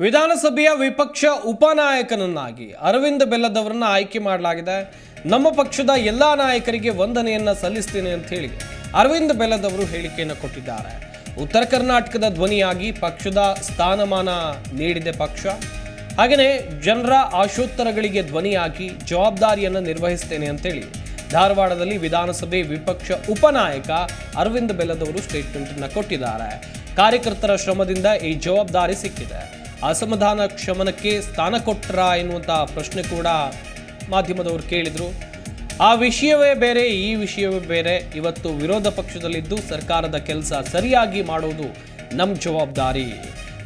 ವಿಧಾನಸಭೆಯ ವಿಪಕ್ಷ ಉಪನಾಯಕನನ್ನಾಗಿ ಅರವಿಂದ್ ಬೆಲ್ಲದವರನ್ನ ಆಯ್ಕೆ ಮಾಡಲಾಗಿದೆ. ನಮ್ಮ ಪಕ್ಷದ ಎಲ್ಲ ನಾಯಕರಿಗೆ ವಂದನೆಯನ್ನ ಸಲ್ಲಿಸ್ತೇನೆ ಅಂತ ಹೇಳಿ ಅರವಿಂದ್ ಬೆಲ್ಲದವರು ಹೇಳಿಕೆಯನ್ನು ಕೊಟ್ಟಿದ್ದಾರೆ. ಉತ್ತರ ಕರ್ನಾಟಕದ ಧ್ವನಿಯಾಗಿ ಪಕ್ಷದ ಸ್ಥಾನಮಾನ ನೀಡಿದೆ ಪಕ್ಷ. ಹಾಗೆಯೇ ಜನರ ಆಶೋತ್ತರಗಳಿಗೆ ಧ್ವನಿಯಾಗಿ ಜವಾಬ್ದಾರಿಯನ್ನು ನಿರ್ವಹಿಸ್ತೇನೆ ಅಂತೇಳಿ ಧಾರವಾಡದಲ್ಲಿ ವಿಧಾನಸಭೆ ವಿಪಕ್ಷ ಉಪನಾಯಕ ಅರವಿಂದ್ ಬೆಲ್ಲದವರು ಸ್ಟೇಟ್ಮೆಂಟ್ ಅನ್ನ ಕೊಟ್ಟಿದ್ದಾರೆ. ಕಾರ್ಯಕರ್ತರ ಶ್ರಮದಿಂದ ಈ ಜವಾಬ್ದಾರಿ ಸಿಕ್ಕಿದೆ. ಅಸಮಾಧಾನ ಕ್ಷಮನಕ್ಕೆ ಸ್ಥಾನ ಕೊಟ್ಟರ ಎನ್ನುವಂಥ ಪ್ರಶ್ನೆ ಕೂಡ ಮಾಧ್ಯಮದವರು ಕೇಳಿದರು. ಆ ವಿಷಯವೇ ಬೇರೆ, ಈ ವಿಷಯವೇ ಬೇರೆ. ಇವತ್ತು ವಿರೋಧ ಪಕ್ಷದಲ್ಲಿದ್ದು ಸರ್ಕಾರದ ಕೆಲಸ ಸರಿಯಾಗಿ ಮಾಡೋದು ನಮ್ಮ ಜವಾಬ್ದಾರಿ.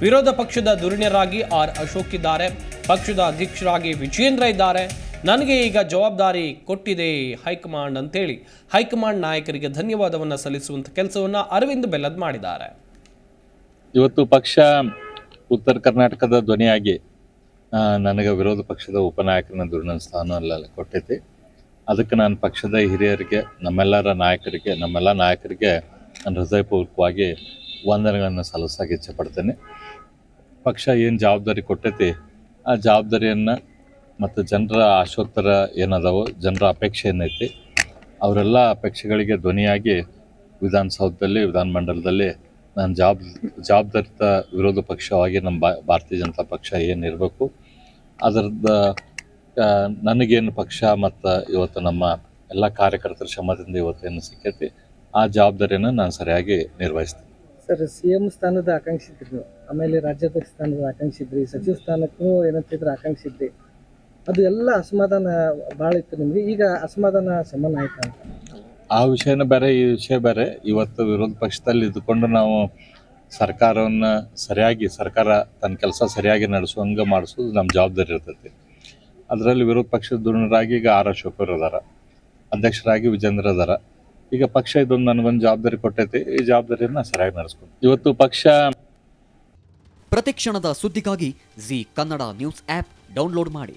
ವಿರೋಧ ಪಕ್ಷದ ಧುರೀಣರಾಗಿ ಆರ್ ಅಶೋಕ್ ಇದ್ದಾರೆ. ಪಕ್ಷದ ಅಧ್ಯಕ್ಷರಾಗಿ ವಿಜೇಂದ್ರ ಇದ್ದಾರೆ. ನನಗೆ ಈಗ ಜವಾಬ್ದಾರಿ ಕೊಟ್ಟಿದೆ ಹೈಕಮಾಂಡ್ ಅಂತೇಳಿ. ಹೈಕಮಾಂಡ್ ನಾಯಕರಿಗೆ ಧನ್ಯವಾದವನ್ನು ಸಲ್ಲಿಸುವಂಥ ಕೆಲಸವನ್ನು ಅರವಿಂದ್ ಬೆಲ್ಲದ್ ಮಾಡಿದ್ದಾರೆ. ಇವತ್ತು ಪಕ್ಷ ಉತ್ತರ ಕರ್ನಾಟಕದ ಧ್ವನಿಯಾಗಿ ನನಗೆ ವಿರೋಧ ಪಕ್ಷದ ಉಪನಾಯಕನ ದುರ್ನ ಸ್ಥಾನ ಅಲ್ಲ ಕೊಟ್ಟೈತಿ ಅದಕ್ಕೆ ನಾನು ಪಕ್ಷದ ಹಿರಿಯರಿಗೆ, ನಮ್ಮೆಲ್ಲರ ನಾಯಕರಿಗೆ, ನಮ್ಮೆಲ್ಲ ನಾಯಕರಿಗೆ ನಾನು ಹೃದಯಪೂರ್ವಕವಾಗಿ ವಂದನೆಗಳನ್ನು ಸಲ್ಲಿಸೋಕೆ ಇಚ್ಛೆ ಪಡ್ತೇನೆ. ಪಕ್ಷ ಏನು ಜವಾಬ್ದಾರಿ ಕೊಟ್ಟೈತಿ ಆ ಜವಾಬ್ದಾರಿಯನ್ನು ಮತ್ತು ಜನರ ಆಶೋತ್ತರ ಏನದಾವೋ, ಜನರ ಅಪೇಕ್ಷೆ ಏನೈತಿ, ಅವರೆಲ್ಲ ಅಪೇಕ್ಷೆಗಳಿಗೆ ಧ್ವನಿಯಾಗಿ ವಿಧಾನಸೌಧದಲ್ಲಿ ವಿಧಾನಮಂಡಲದಲ್ಲಿ ನಾನು ಜಾಬ್ ಜವಾಬ್ದಾರಿತ ವಿರೋಧ ಪಕ್ಷವಾಗಿ ನಮ್ಮ ಬಾ, ಭಾರತೀಯ ಜನತಾ ಪಕ್ಷ ಏನಿರಬೇಕು ಅದರದ ನನಗೇನು ಪಕ್ಷ ಮತ್ತು ಇವತ್ತು ನಮ್ಮ ಎಲ್ಲ ಕಾರ್ಯಕರ್ತರ ಶ್ರಮದಿಂದ ಇವತ್ತೇನು ಸಿಕ್ಕೈತಿ, ಆ ಜವಾಬ್ದಾರಿಯನ್ನು ನಾನು ಸರಿಯಾಗಿ ನಿರ್ವಹಿಸ್ತೀನಿ. ಸರ್, ಸಿ ಎಂ ಸ್ಥಾನದ ಆಕಾಂಕ್ಷಿದ್ರು ಆಮೇಲೆ ರಾಜ್ಯಾಧ್ಯಕ್ಷ ಸ್ಥಾನದ ಆಕಾಂಕ್ಷಿದ್ರಿ ಸಚಿವ ಸ್ಥಾನಕ್ಕೂ ಏನಂತಿದ್ರೆ ಆಕಾಂಕ್ಷಿದ್ರಿ ಅದು ಎಲ್ಲ ಅಸಮಾಧಾನ ಭಾಳ ಇತ್ತು ನಿಮಗೆ. ಈಗ ಅಸಮಾಧಾನ ಸಮನ ಆಯ್ತು ಅಂತ. ಆ ವಿಷಯನ ಬೇರೆ, ಈ ವಿಷಯ ಬೇರೆ. ಇವತ್ತು ವಿರೋಧ ಪಕ್ಷದಲ್ಲಿ ಇದ್ದುಕೊಂಡು ನಾವು ಸರ್ಕಾರವನ್ನು ಸರಿಯಾಗಿ, ಸರ್ಕಾರ ತನ್ನ ಕೆಲಸ ಸರಿಯಾಗಿ ನಡೆಸುವಂಗೆ ಮಾಡಿಸೋದು ನಮ್ಮ ಜವಾಬ್ದಾರಿ ಇರ್ತೈತಿ. ಅದರಲ್ಲಿ ವಿರೋಧ ಪಕ್ಷದ ಧುರೀಣರಾಗಿ ಈಗ ಆರ್ ಅಶೋಕರು ಅದಾರ, ಅಧ್ಯಕ್ಷರಾಗಿ ವಿಜೇಂದ್ರ ಅದಾರ. ಈಗ ಪಕ್ಷ ಇದೊಂದು ನನಗೊಂದು ಜವಾಬ್ದಾರಿ ಕೊಟ್ಟೈತಿ, ಈ ಜವಾಬ್ದಾರಿಯನ್ನು ಸರಿಯಾಗಿ ನಡೆಸ್ಕೊಂಡು. ಇವತ್ತು ಪಕ್ಷ ಪ್ರತಿಕ್ಷಣದ ಸುದ್ದಿಗಾಗಿ Zee Kannada news app download ಮಾಡಿ.